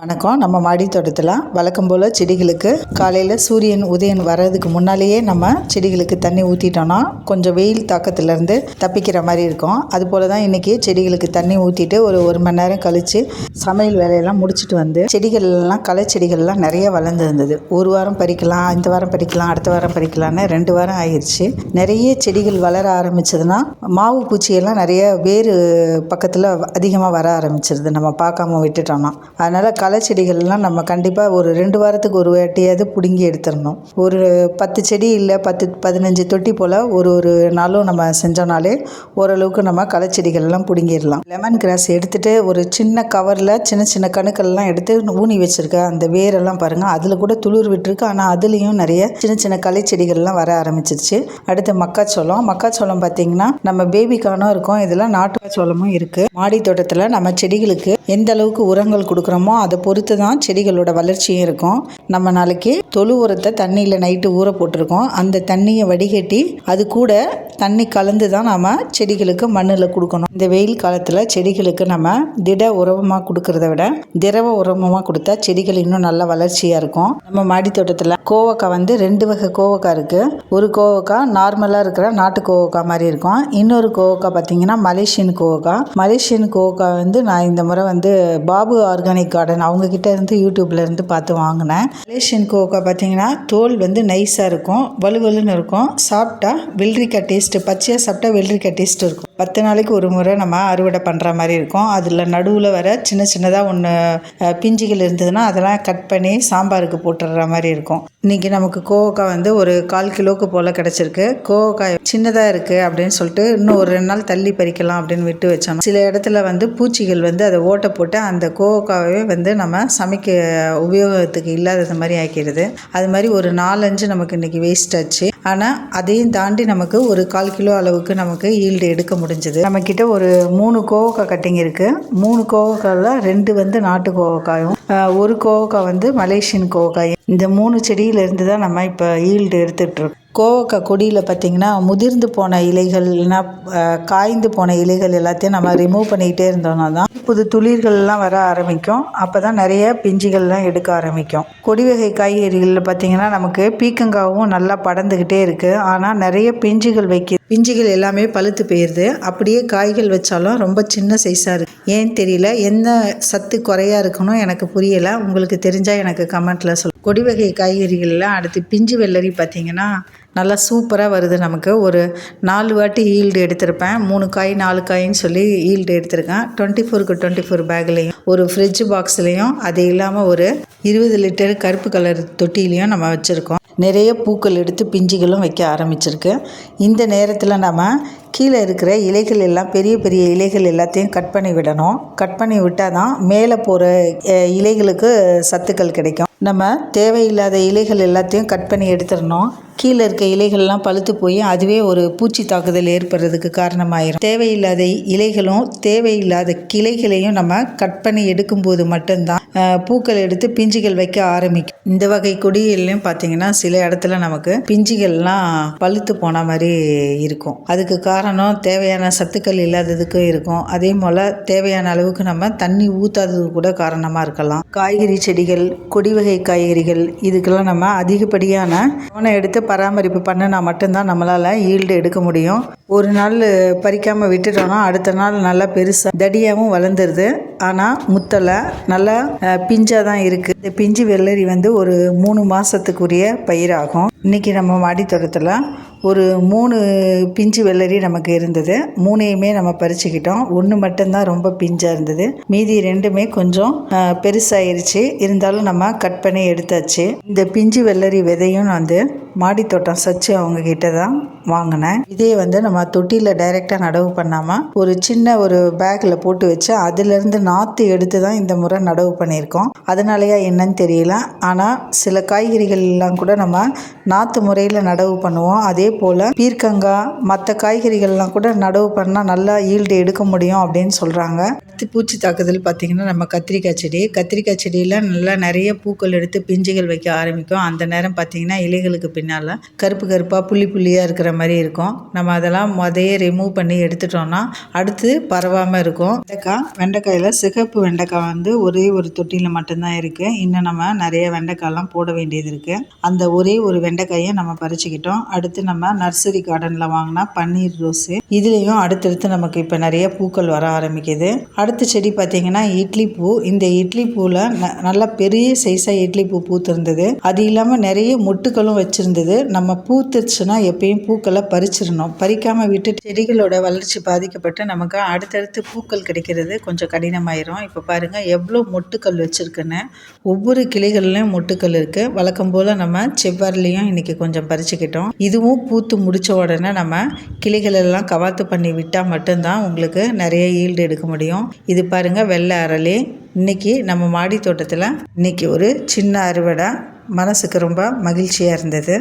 வணக்கம். நம்ம மாடி தோட்டத்தில் வழக்கம் போல் செடிகளுக்கு காலையில் சூரியன் உதயன் வர்றதுக்கு முன்னாலேயே நம்ம செடிகளுக்கு தண்ணி ஊற்றிட்டோன்னா கொஞ்சம் வெயில் தாக்கத்துலேருந்து தப்பிக்கிற மாதிரி இருக்கும். அதுபோல் தான் இன்றைக்கி செடிகளுக்கு தண்ணி ஊற்றிட்டு ஒரு ஒரு மணி நேரம் கழித்து சமையல் வேலையெல்லாம் முடிச்சுட்டு வந்து செடிகள்லாம் களை செடிகள்லாம் நிறைய வளர்ந்துருந்தது. ஒரு வாரம் பறிக்கலாம் இந்த வாரம் பறிக்கலாம் அடுத்த வாரம் பறிக்கலான்னு ரெண்டு வாரம் ஆயிடுச்சு நிறைய செடிகள் வளர ஆரம்பிச்சதுன்னா மாவு பூச்சியெல்லாம் நிறைய வேறு பக்கத்தில் அதிகமாக வர ஆரம்பிச்சிருது. நம்ம பார்க்காம விட்டுட்டோம்னா. அதனால் களை செடிகள்லாம் நம்ம கண்டிப்பாக ஒரு ரெண்டு வாரத்துக்கு ஒரு வாட்டியாவது பிடுங்கி எடுத்துடணும். ஒரு பத்து செடி இல்லை பத்து பதினஞ்சு தொட்டி போல் ஒரு ஒரு நாளும் நம்ம செஞ்சோனாலே ஓரளவுக்கு நம்ம களை செடிகள்லாம் பிடுங்கிடலாம். லெமன் கிராஸ் எடுத்துகிட்டு ஒரு சின்ன கவரில் சின்ன சின்ன கணுக்கள்லாம் எடுத்து ஊனி வச்சுருக்கேன் அந்த வேரெல்லாம் பாருங்கள் அதில் கூட துளிர் விட்டுருக்கு. ஆனால் அதுலேயும் நிறைய சின்ன சின்ன களை செடிகள்லாம் வர ஆரம்பிச்சிருச்சு. அடுத்து மக்காச்சோளம். மக்காச்சோளம் பார்த்தீங்கன்னா நம்ம பேபிக்கானும் இருக்கும். இதில் நாட்டு சோளமும் இருக்குது மாடி தோட்டத்தில் நம்ம செடிகளுக்கு எந்த அளவுக்கு உரங்கள் கொடுக்குறோமோ அது பொறுத்து தான் செடிகளோட வளர்ச்சியும் இருக்கும். நம்ம நாளைக்கு தொழு உரத்தை தண்ணியில் நைட்டு ஊற போட்டிருக்கோம். அந்த தண்ணியை வடிகட்டி அது கூட தண்ணி கலந்து தான் நம்ம செடிகளுக்கு மண்ணில் கொடுக்கணும். இந்த வெயில் காலத்தில் செடிகளுக்கு நம்ம திட உரமாக கொடுக்கறத விட திரவ உரமாக கொடுத்தா செடிகள் இன்னும் நல்ல வளர்ச்சியாக இருக்கும். நம்ம மாடி தோட்டத்தில் கோவக்காய் வந்து ரெண்டு வகை கோவக்காய் இருக்குது ஒரு கோவக்காய் நார்மலாக இருக்கிற நாட்டு கோவக்காய் மாதிரி இருக்கும். இன்னொரு கோவக்காய் பார்த்தீங்கன்னா மலேசியன் கோவக்காய். மலேசியன் கோவக்காய் வந்து நான் இந்த முறை வந்து பாபு ஆர்கானிக் கார்டன் அவங்க கிட்ட இருந்து யூடியூப்ல இருந்து பார்த்து வாங்கினேன். மலேசியன் கோவக்காய் பார்த்தீங்கன்னா தோல் வந்து நைஸாக இருக்கும் வலுவலுன்னு இருக்கும். சாப்பிட்டா வெள்ளரிக்காய் டேஸ்ட்டு பச்சையாக சாப்பிட்டா வெள்ளரிக்காய் டேஸ்ட் இருக்கும். பத்து நாளைக்கு ஒரு முறை நம்ம அறுவடை பண்ணுற மாதிரி இருக்கும். அதில் நடுவில் வர சின்ன சின்னதாக ஒன்று பிஞ்சுகள் இருந்ததுன்னா அதெல்லாம் கட் பண்ணி சாம்பாருக்கு போட்டுடுற மாதிரி இருக்கும். இன்றைக்கி நமக்கு கோவக்காய் வந்து ஒரு கால் கிலோவுக்கு போல் கிடச்சிருக்கு. கோவக்காய் சின்னதாக இருக்குது அப்படின்னு சொல்லிட்டு இன்னும் ஒரு ரெண்டு நாள் தள்ளி பறிக்கலாம் அப்படின்னு விட்டு வச்சோம் சில இடத்துல வந்து பூச்சிகள் வந்து அதை ஓட்டை போட்டு அந்த கோவக்காவே வந்து நம்ம சமைக்க உபயோகத்துக்கு இல்லாதது மாதிரி ஆக்கிடுது. அது மாதிரி ஒரு நாலஞ்சு நமக்கு இன்றைக்கி வேஸ்ட் ஆச்சு. ஆனால் அதையும் தாண்டி நமக்கு ஒரு கால் கிலோ அளவுக்கு நமக்கு ஈல்டு எடுக்க முடியும் முடிஞ்சது. நம்மக்கிட்ட ஒரு மூணு கோவக்காய் கட்டிங் இருக்குது மூணு கோவக்காயில் ரெண்டு வந்து நாட்டு கோவக்காயும் ஒரு கோவக்காய் வந்து மலேசியன் கோவக்காய் இந்த மூணு செடியிலேருந்து தான் நம்ம இப்போ ஈல்டு எடுத்துகிட்ருக்கோம் கோவக்காய் கொடியில் பார்த்திங்கன்னா முதிர்ந்து போன இலைகள் இல்லைன்னா காய்ந்து போன இலைகள் எல்லாத்தையும் நம்ம ரிமூவ் பண்ணிக்கிட்டே இருந்தோம்னா தான் புது துளிர்கள்லாம் வர ஆரம்பிக்கும். அப்போ தான் நிறைய பிஞ்சுகள்லாம் எடுக்க ஆரம்பிக்கும். கொடி வகை காய்கறிகளில் பார்த்திங்கன்னா நமக்கு பீக்கங்காவும் நல்லா படர்ந்துக்கிட்டே இருக்குது ஆனால் நிறைய பிஞ்சுகள் வைக்க பிஞ்சுகள் எல்லாமே பழுத்து போயிடுது அப்படியே காய்கள் வச்சாலும் ரொம்ப சின்ன சைஸாக இருக்குது ஏன் தெரியல. என்ன சத்து குறையாக இருக்கணும் எனக்கு புரியலை. உங்களுக்கு தெரிஞ்சால் எனக்கு கமெண்ட்டில் சொல். கொடி வகை காய்கறிகளில் அடுத்து பிஞ்சு வெள்ளரி பார்த்திங்கன்னா நல்லா சூப்பராக வருது நமக்கு. ஒரு நாலு வாட்டி ஈல்டு எடுத்திருப்பேன். மூணு காய் நாலு காயின்னு சொல்லி ஈல்டு எடுத்திருக்கேன். டுவெண்ட்டி ஃபோருக்கு டுவெண்ட்டி ஃபோர் பேக்லேயும் ஒரு ஃப்ரிட்ஜ் பாக்ஸ்லேயும் அது இல்லாமல் ஒரு இருபது லிட்டர் கருப்பு கலர் தொட்டிலையும் நம்ம வச்சுருக்கோம். நிறைய பூக்கள் எடுத்து பிஞ்சுகளும் வைக்க ஆரம்பிச்சிருக்கு. இந்த நேரத்தில் நம்ம கீழே இருக்கிற இலைகள் எல்லாம் பெரிய பெரிய இலைகள் எல்லாத்தையும் கட் பண்ணி விடணும். கட் பண்ணி விட்டால் தான் மேலே போகிற இலைகளுக்கு சத்துக்கள் கிடைக்கும். நம்ம தேவையில்லாத இலைகள் எல்லாத்தையும் கட் பண்ணி எடுத்துடணும். கீழே இருக்க இலைகள்லாம் பழுத்து போய் அதுவே ஒரு பூச்சி தாக்குதல் ஏற்படுறதுக்கு காரணமாயிரும். தேவையில்லாத இலைகளும் தேவையில்லாத கிளைகளையும் நம்ம கட் பண்ணி எடுக்கும்போது மட்டும்தான் பூக்கள் எடுத்து பிஞ்சுகள் வைக்க ஆரம்பிக்கும். இந்த வகை கொடிகள்லையும் பார்த்தீங்கன்னா சில இடத்துல நமக்கு பிஞ்சுகள்லாம் பழுத்து போன மாதிரி இருக்கும். அதுக்கு காரணம் தேவையான சத்துக்கள் இல்லாததுக்கும் இருக்கும். அதே போல் தேவையான அளவுக்கு நம்ம தண்ணி ஊற்றாதது கூட காரணமாக இருக்கலாம். காய்கறி செடிகள் கொடி வகை காய்கறிகள் இதுக்கெல்லாம் நம்ம அதிகப்படியான கவனம் எடுத்து பராமரிப்பு பண்ணினா மட்டும்தான் நம்மளால் ஈல்டு எடுக்க முடியும். ஒரு நாள் பறிக்காமல் விட்டுட்டோம்னா அடுத்த நாள் நல்லா பெருசாக தடியாகவும் வளர்ந்துருது. ஆனால் முத்தலை நல்லா பிஞ்சாக தான் இருக்குது இந்த பிஞ்சு வெள்ளரி வந்து ஒரு மூணு மாதத்துக்குரிய பயிராகும். இன்றைக்கி நம்ம மாடித்தோட்டத்தில் ஒரு மூணு பிஞ்சு வெள்ளரி நமக்கு இருந்தது. மூணையுமே நம்ம பறிச்சுக்கிட்டோம். ஒன்று மட்டும்தான் ரொம்ப பிஞ்சாக இருந்தது. மீதி ரெண்டுமே கொஞ்சம் பெருசாயிருச்சு. இருந்தாலும் நம்ம கட் பண்ணி எடுத்தாச்சு. இந்த பிஞ்சு வெள்ளரி விதையும் நான் வந்து மாடித்தோட்டம் சச்சு அவங்க கிட்ட தான் வாங்கினேன். இதே வந்து நம்ம தொட்டியில் டைரெக்டாக நடவு பண்ணாமல் ஒரு சின்ன ஒரு பேக்கில் போட்டு வச்சு அதுலேருந்து நாற்று எடுத்து தான் இந்த முறை நடவு பண்ணியிருக்கோம். அதனாலயா என்னன்னு தெரியல. ஆனால் சில காய்கறிகள் எல்லாம் கூட நம்ம நாற்று முறையில் நடவு பண்ணுவோம். அதே போல் பீர்க்கங்காய் மற்ற காய்கறிகள்லாம் கூட நடவு பண்ணால் நல்லா ஈல்டு எடுக்க முடியும் அப்படின்னு சொல்கிறாங்க அடுத்து பூச்சி தாக்குதல் பார்த்திங்கன்னா நம்ம கத்திரிக்காய் செடி. கத்திரிக்காய் செடியில் நல்லா நிறைய பூக்கள் எடுத்து பிஞ்சுகள் வைக்க ஆரம்பிக்கும். அந்த நேரம் பார்த்திங்கன்னா இலைகளுக்கு பின்னால் கருப்பு கருப்பாக புள்ளி புள்ளியாக இருக்கிற மாதிரி இருக்கும். நம்ம அதெல்லாம் முதையே ரிமூவ் பண்ணி எடுத்துட்டோம்னா அடுத்து பரவாமல் இருக்கும். வெண்டைக்காய். வெண்டைக்காயில் சிகப்பு வெண்டைக்காய் வந்து ஒரே ஒரு தொட்டியில் மட்டும்தான் இருக்குது இன்னும் நம்ம நிறைய வெண்டைக்காய்லாம் போட வேண்டியது இருக்குது அந்த ஒரே ஒரு வெண்டைக்காயை நம்ம பறிச்சுக்கிட்டோம். அடுத்து நம்ம நம்ம நர்சரி கார்டனில் வாங்கினா பன்னீர் ரோஸு. இதுலேயும் அடுத்தடுத்து நமக்கு இப்போ நிறைய பூக்கள் வர ஆரம்பிக்குது. அடுத்த செடி பார்த்திங்கன்னா இட்லி பூ. இந்த இட்லி பூவில் ந நல்லா பெரிய சைஸாக இட்லி பூ பூத்திருந்தது. அது இல்லாமல் நிறைய மொட்டுக்களும் வச்சுருந்தது. நம்ம பூத்துருச்சுன்னா எப்பயும் பூக்களை பறிச்சிடணும். பறிக்காமல் விட்டு செடிகளோட வளர்ச்சி பாதிக்கப்பட்டு நமக்கு அடுத்தடுத்து பூக்கள் கிடைக்கிறது கொஞ்சம் கடினமாயிரும். இப்போ பாருங்கள் எவ்வளோ மொட்டுக்கள் வச்சுருக்குன்னு. ஒவ்வொரு கிளைகள்லையும் மொட்டுக்கள் இருக்குது வழக்கம் போல் நம்ம செவ்வாறுலேயும் இன்றைக்கி கொஞ்சம் பறிச்சுக்கிட்டோம். இதுவும் பூத்து முடித்த உடனே நம்ம கிளிகளெல்லாம் எல்லாம் கவாத்து பண்ணி விட்டால் மட்டும்தான் உங்களுக்கு நிறைய ஈல்டு எடுக்க முடியும். இது பாருங்கள் வெள்ளை அரளி. இன்றைக்கி நம்ம மாடி தோட்டத்தில் இன்றைக்கி ஒரு சின்ன அறுவடை. மனசுக்கு ரொம்ப மகிழ்ச்சியாக இருந்தது.